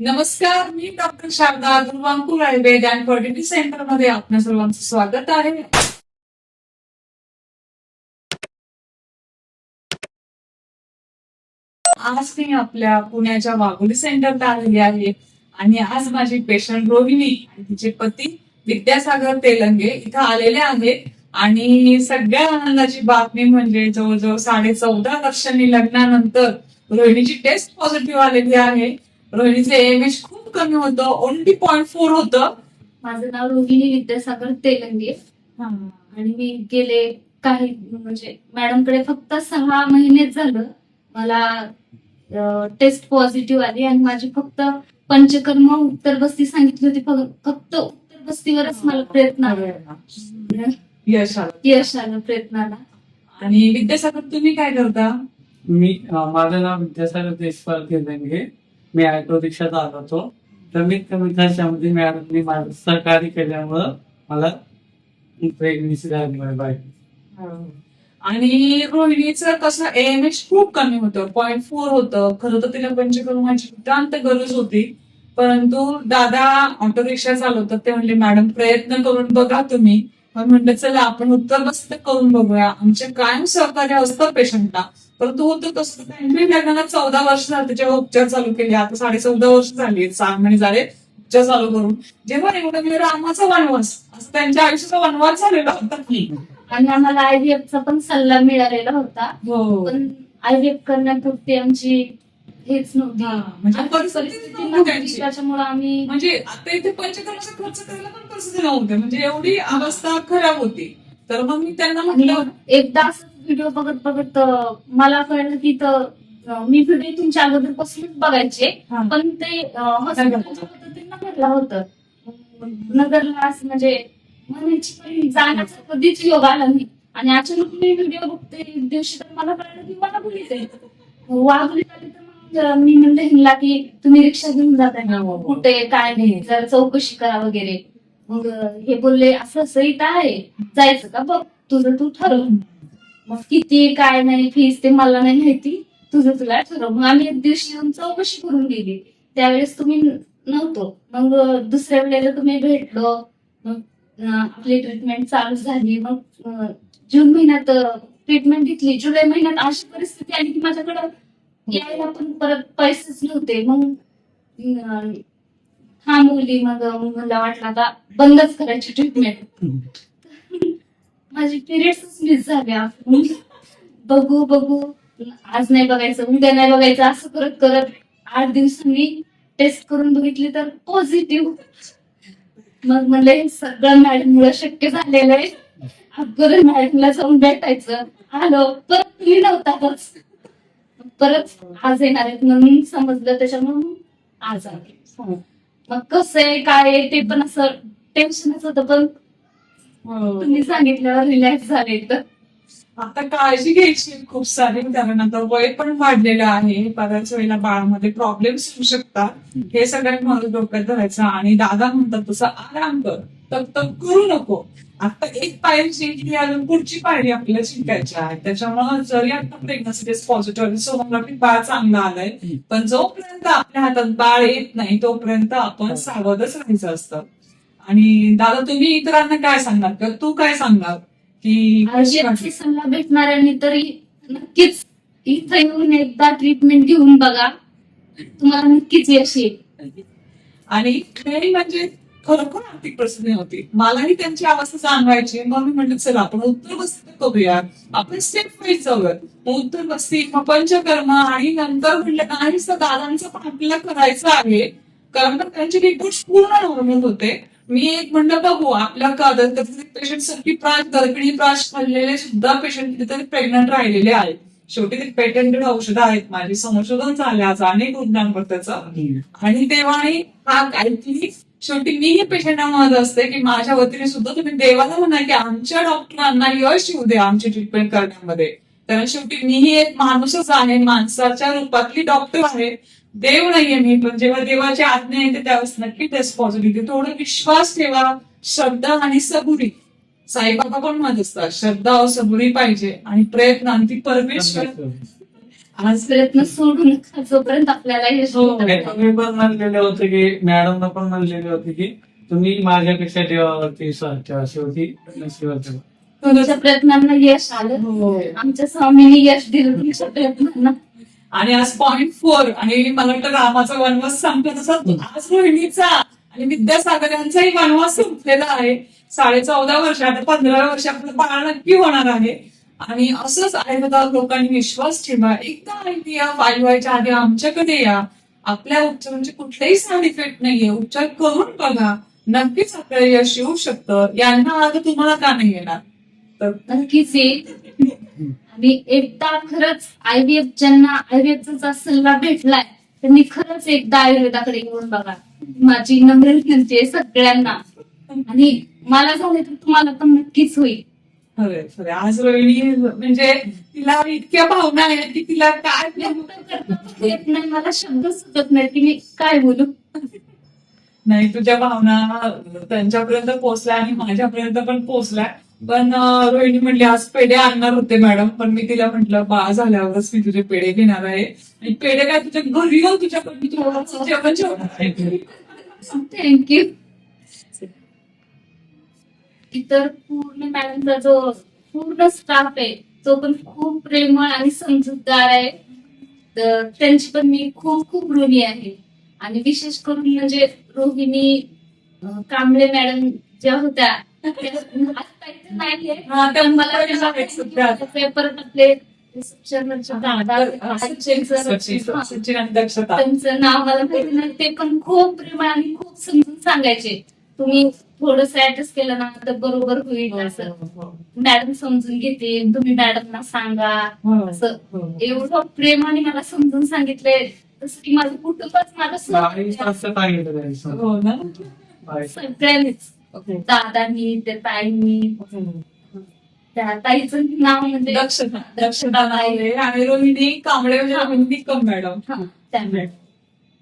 नमस्कार मी doctor Sharada Durvankur Ayurved and fertility सेंटरमध्ये आपल्या सर्वांचं स्वागत आहे. आज मी आपल्या पुण्याच्या वाघोली सेंटरला आलेली आहे आणि आज माझी पेशंट रोहिणी आणि तिचे पती विद्यासागर तेलंगे इथं आलेले आहेत. आणि सगळ्या आनंदाची बातमी म्हणजे जवळजवळ साडे चौदा वर्षांनी लग्नानंतर रोहिणीची टेस्ट पॉझिटिव्ह आलेली आहे. रोहिणीचं एमएच खूप कमी होतं ओनली पॉईंट फोर होतं. माझं नाव रोहिणी विद्यासागर तेलंगे. आणि मी गेले काही म्हणजे मॅडमकडे फक्त सहा महिनेच झालं. मला टेस्ट पॉझिटिव्ह आली आणि माझी फक्त पंचकर्म उत्तर बस्ती सांगितली होती. फक्त- फक्त उत्तर बस्तीवरच मला प्रयत्न आला. यश आलं. यश आलं प्रयत्नाला. आणि विद्यासागर तुम्ही काय करता? मी माझं नाव विद्यासागर देशपाल केंद्रे मी ऑटो रिक्षात आलो होतो कमीत कमी खर्चामध्ये मॅडमनी माझं सहकार्य केल्यामुळं मला प्रेग्नेन्सी झाली माझ्या बाईक आणि रोहिणीचं कसं एएमएच खूप कमी होतं. पॉईंट फोर होतं. खरं तर तिला पंचकर्माची नितांत गरज होती. परंतु दादा ऑटो रिक्षा चालवतात ते म्हणले मॅडम प्रयत्न करून बघा तुम्ही. म्हणलं चला आपण उत्तर बसत करून बघूया. आमचे कायम सहकार्य असतं पेशंटला. परंतु होतं त्यांच्या लग्नाला चौदा वर्ष झाले त्याच्यावर उपचार चालू केले. आता साडे चौदा वर्ष झाली सहा महिने झाले उपचार चालू करून. जेव्हा एवढं मी रामाचा वनवास असं त्यांच्या आयुष्याचा वनवास झालेला होता आणि आम्हाला IVF चा पण सल्ला मिळालेला होता. हो. पण आयव्हीएफ करण्यापुरती आमची हेच नव्हती. म्हणजे परिस्थिती परिस्थिती नव्हती नव्हती त्यांची. त्याच्यामुळे आम्ही म्हणजे आता इथे पंचकर्माचा खर्च करायला पण परिस्थिती नव्हते म्हणजे एवढी अवस्था खराब होती. तर मग मी त्यांना आणि म्हटलं एकदा व्हिडिओ बघत बघत अं, मला कळलं की तर अं, मी व्हिडिओ तुमच्या अगोदरपासूनच बघायचे. हा. पण ते अं, हॉस्पिटलच्या होतं नगरला होतं. नगरला असं म्हणजे म्हणायची पण जाण्याचा कधीच योग आला नाही. आणि अचानक मी व्हिडिओ बघते एक दिवशी तर मला कळलं की मला आहे वाघली आली तर मी म्हणलं ह्यांना की तुम्ही रिक्षा घेऊन जाताय ना हो, हो. कुठे काय नाही जर चौकशी करा वगैरे. मग हे बोलले असं असं इथं आहे. जायचं का? बघ तुझं तू ठरव. मग किती काय नाही फीस ते मला नाही माहिती. तुझं तुला ठरव. मग आम्ही एक दिवशी येऊन चौकशी करून गेली. त्यावेळेस तुम्ही नव्हतो. मग दुसऱ्या वेळेला तुम्ही भेटलो. मग आपली ट्रीटमेंट चालू झाली. मग जून महिन्यात ट्रीटमेंट घेतली. जुलै महिन्यात अशी परिस्थिती आली की माझ्याकडं म्हणजे यायला पण परत पैसेच नव्हते. मग हा मुली मग मला वाटलं आता बंदच करायची ट्रीटमेंट माझी पिरियड्सच मिस झाल्या बघू बघू. आज नाही बघायचं उद्या नाही बघायचं असं करत करत आठ दिवसांनी टेस्ट करून बघितली तर पॉझिटिव्ह मग म्हणलं हे सगळं मॅडम मुळे शक्य झालेलं आहे. अगोदर मॅडमला जाऊन भेटायचं. आलो परत तुम्ही नव्हतातच परत आज येणार आहेत म्हणून समजलं त्याच्यामुळे आज आले मग कसं आहे काय आहे ते पण असं टेन्शनच होतं पण. तुम्ही सांगितल्यावर रिलॅक्स झाले तर आता काळजी घ्यायची खूप सारी कारण आता वय पण वाढलेलं आहे. बऱ्याच वेळेला बाळामध्ये प्रॉब्लेम्स होऊ शकतात. हे सगळ्यात मला डोक्यात धरायचं. आणि दादा म्हणतात तसं आराम कर. तर करू नको. आता एक पायरी जिंकली अजून पुढची पायरी आपल्याला जिंकायची आहे. त्याच्यामुळे जरी आता प्रेग्नन्सी टेस्ट पॉझिटिव्ह सोनोग्राफी बाळ चांगला आलाय. पण जोपर्यंत आपल्या हातात बाळ येत नाही तोपर्यंत आपण सावधच राहायचं असतं. आणि दादा तुम्ही इतरांना काय सांगणार? किंवा तू काय सांगणार? की? सल्ला भेटणाऱ्यांनी तरी नक्कीच इथं येऊन एकदा ट्रीटमेंट घेऊन बघा. तुम्हाला नक्कीच यश येईल. आणि म्हणजे खरोखर आर्थिक परिस्थिती नव्हती मलाही त्यांची अवस्था जाणवायची. मग मी म्हटलं चला आपण उत्तर वस्ती करूया आपण स्टेप वाईज जाऊयात. मग उत्तर वस्ती मग पंचकर्म आणि नंतर म्हटलं नाही तर दादांचं पण आपल्याला करायचं आहे. कारण का त्यांचे रिपोर्ट पूर्ण नॉर्मल होते. मी एक म्हणलं बघू आपल्या पेशंट सारखी प्राश गर्भिणी प्राश खाल्लेले सुद्धा पेशंट तिथे प्रेग्नंट राहिलेले आहेत. शेवटी ते पेटंटेड औषधं आहेत. माझी संशोधन झाले आज अनेक रुग्णांवर त्याचं. आणि तेव्हा हा काहीतरी शेवटी मीही पेशंटला म्हणत असते की माझ्या वतीने सुद्धा तुम्ही देवाला म्हणा की आमच्या डॉक्टरांना यश येऊ द्या आमची ट्रीटमेंट करण्यामध्ये. कारण शेवटी मीही एक माणूसच आहे माणसाच्या रूपातली डॉक्टर आहे. देव नाहीये मी पण जेव्हा देवाची आज्ञा येते त्यावेळेस नक्की टेस्ट पॉझिटिव्ह थोडं विश्वास ठेवा श्रद्धा आणि सबुरी. साईबाबा पण म्हणत असतात श्रद्धा सबुरी पाहिजे आणि प्रयत्न आणि ती परमेश्वर. आज प्रयत्न सोडू नका. जोपर्यंत आपल्याला यश हो, भेटत नाही. तुम्ही पण म्हणलेले होते की मॅडमला पण म्हणलेले होते की तुम्ही माझ्यापेक्षा देवावरती विश्वास ठेवा शेवटी नशिबावर ठेवा. तुमच्या प्रयत्नांना यश आलं. हो. आमच्या स्वामींनी यश दिलं तुमच्या प्रयत्नांना. आणि आज पॉइंट फोर आणि मला वाटतं रामाचा वनवास संपला तसा आज रोहिणीचा. आणि विद्यासागर यांचाही वनवास संपलेला आहे. साडे चौदा वर्ष आता पंधरा वर्ष आपलं बाळ नक्की होणार आहे. आणि असंच आयुर्वेदावर लोकांनी विश्वास ठेवा. एकदा आयडी या आधी आमच्याकडे या. आपल्या उपचारांचे कुठलेही साईड इफेक्ट नाहीये. उपचार करून बघा. नक्कीच आपल्याला यश येऊ शकतं. यांना आता तुम्हाला का नाही येणार? तर नक्कीच येईल आणि एकदा खरंच आयव्हीएफ ज्यांना आयव्हीएफचा सल्ला भेटलाय त्यांनी खरंच एकदा आयुर्वेदाकडे येऊन बघा. माझी नम्र विनंती आहे सगळ्यांना. आणि मला झाले तर तुम्हाला पण नक्कीच होईल. खरंय आज रोहिणी म्हणजे तिला इतक्या भावना आहेत की तिला काय पण येत नाही. मला शब्द सुचत नाही की मी काय बोलू. नाही तुझ्या भावना त्यांच्यापर्यंत पोहोचल्या आणि माझ्यापर्यंत पण पोहोचल्या. पण रोहिणी म्हणली आज पेढे आणणार होते मॅडम. पण मी तिला म्हटलं बाळ झाल्यावरच मी तुझे पेढे घेणार आहे. आणि पेढे काय तुझ्या घरी येऊन तुझ्याकडे मी थोडंसं जेवण जेवणार आहे थँक्यू इतर पूर्ण मॅडमचा जो पूर्ण स्टाफ आहे तो पण खूप प्रेमळ आणि समजूतदार आहे. तर त्यांची पण मी खूप खूप ऋणी आहे. आणि विशेष करून म्हणजे रोहिणी कांबळे मॅडम ज्या होत्या आपले दक्षता. त्यांचं नाव मला ते पण खूप प्रेम आणि खूप समजून सांगायचे. तुम्ही थोडस ऍडजस्ट केलं ना तर बरोबर होईल असं. मॅडम समजून घेते तुम्ही मॅडमना सांगा. असं एवढं प्रेमाने मला समजून सांगितलंय. तसं की माझं कुटुंबच. हो बावीस. सगळ्यांनीच. दादानी त्या ताईंनी. त्या ताईचं नाव म्हणजे दक्षता. दक्षता आणि रोहिणी कांबळे म्हणजे रोहिणी निकम मॅडम हा, त्या मॅडम.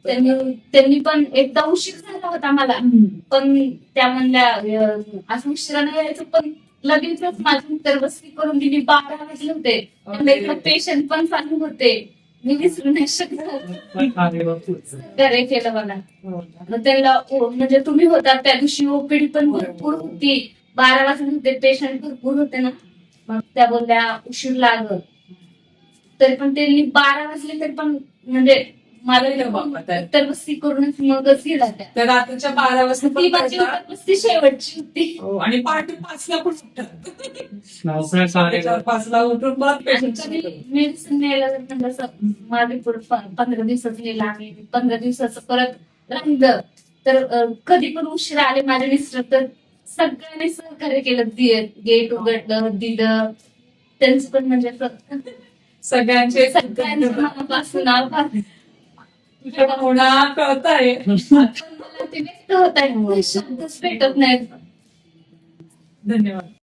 त्यांनी त्यांनी पण एकदा उशीर झाला होता मला. पण त्या म्हणल्या अं, आज उशिराने यायचं पण लगेचच माझी बसली करून दिली. बारा वाजले होते. पेशंट पण चालू होते. मी विसरू नाही शकत केलं मला. मग त्यांना म्हणजे तुम्ही होता त्या दिवशी ओपीडी पण भरपूर होती. बारा वाजले होते पेशंट भरपूर होते ना. मग त्या बोलल्या उशीर लागल. तरी पण त्यांनी बारा वाजले तरी पण म्हणजे मला त्या- उत्तर बसती करूनच मगच गेला त्या तर रात्रीच्या बारा वाजता ती माझी बसती शेवटची होती. हो, आणि पहाटे पाचला पण उठतात चार पाचला उठून परत पेशंट मेडिसिन न्यायला जर म्हणलं असं माझे पुढे पंधरा दिवसाचं लिहिलं आणि पंधरा दिवसाचं परत राहिलं. तर अं, कधी पण उशिरा आले माझे मिस्टर तर सगळ्यांनी सहकार्य केलं. गेट उघडलं दिलं. त्यांचं पण म्हणजे असं सगळ्यांचे सगळ्यांचं मनापासून आभार. तुझ्या कळत आहे पण मला ते व्यक्त होत आहे शब्दच भेटत नाहीत. धन्यवाद.